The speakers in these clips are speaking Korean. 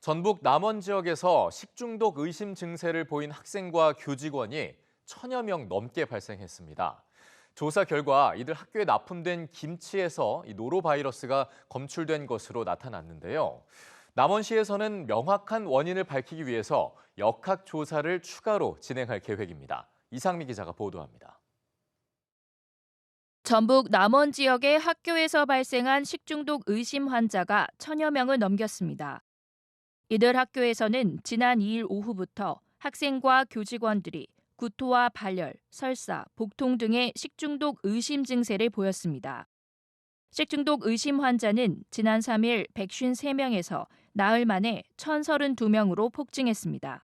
전북 남원 지역에서 식중독 의심 증세를 보인 학생과 교직원이 천여 명 넘게 발생했습니다. 조사 결과 이들 학교에 납품된 김치에서 이 노로바이러스가 검출된 것으로 나타났는데요. 남원시에서는 명확한 원인을 밝히기 위해서 역학 조사를 추가로 진행할 계획입니다. 이상미 기자가 보도합니다. 전북 남원 지역의 학교에서 발생한 식중독 의심 환자가 천여 명을 넘겼습니다. 이들 학교에서는 지난 2일 오후부터 학생과 교직원들이 구토와 발열, 설사, 복통 등의 식중독 의심 증세를 보였습니다. 식중독 의심 환자는 지난 3일 153명에서 나흘 만에 1,032명으로 폭증했습니다.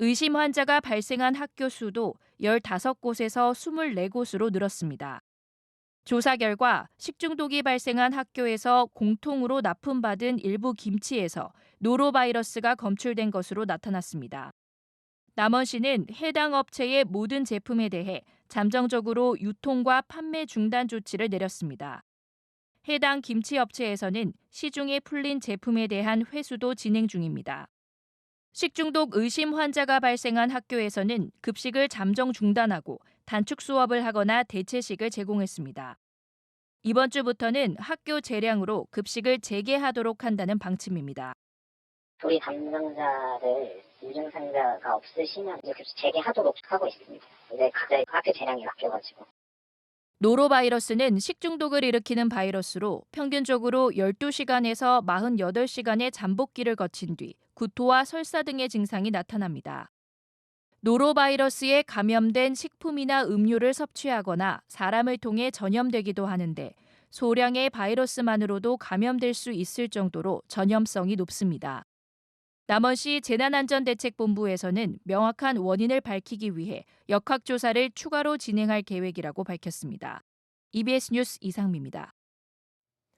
의심 환자가 발생한 학교 수도 15곳에서 24곳으로 늘었습니다. 조사 결과 식중독이 발생한 학교에서 공통으로 납품받은 일부 김치에서 노로바이러스가 검출된 것으로 나타났습니다. 남원 시는 해당 업체의 모든 제품에 대해 잠정적으로 유통과 판매 중단 조치를 내렸습니다. 해당 김치 업체에서는 시중에 풀린 제품에 대한 회수도 진행 중입니다. 식중독 의심 환자가 발생한 학교에서는 급식을 잠정 중단하고 단축 수업을 하거나 대체식을 제공했습니다. 이번 주부터는 학교 재량으로 급식을 재개하도록 한다는 방침입니다. 우리 담당자를 유증상자가 없으시면 이제 급식 재개하도록 하고 있습니다. 이제 갑자기 학교 재량이 바뀌어가지고 노로바이러스는 식중독을 일으키는 바이러스로 평균적으로 12시간에서 48시간의 잠복기를 거친 뒤 구토와 설사 등의 증상이 나타납니다. 노로바이러스에 감염된 식품이나 음료를 섭취하거나 사람을 통해 전염되기도 하는데 소량의 바이러스만으로도 감염될 수 있을 정도로 전염성이 높습니다. 남원시 재난안전대책본부에서는 명확한 원인을 밝히기 위해 역학조사를 추가로 진행할 계획이라고 밝혔습니다. EBS 뉴스 이상미입니다.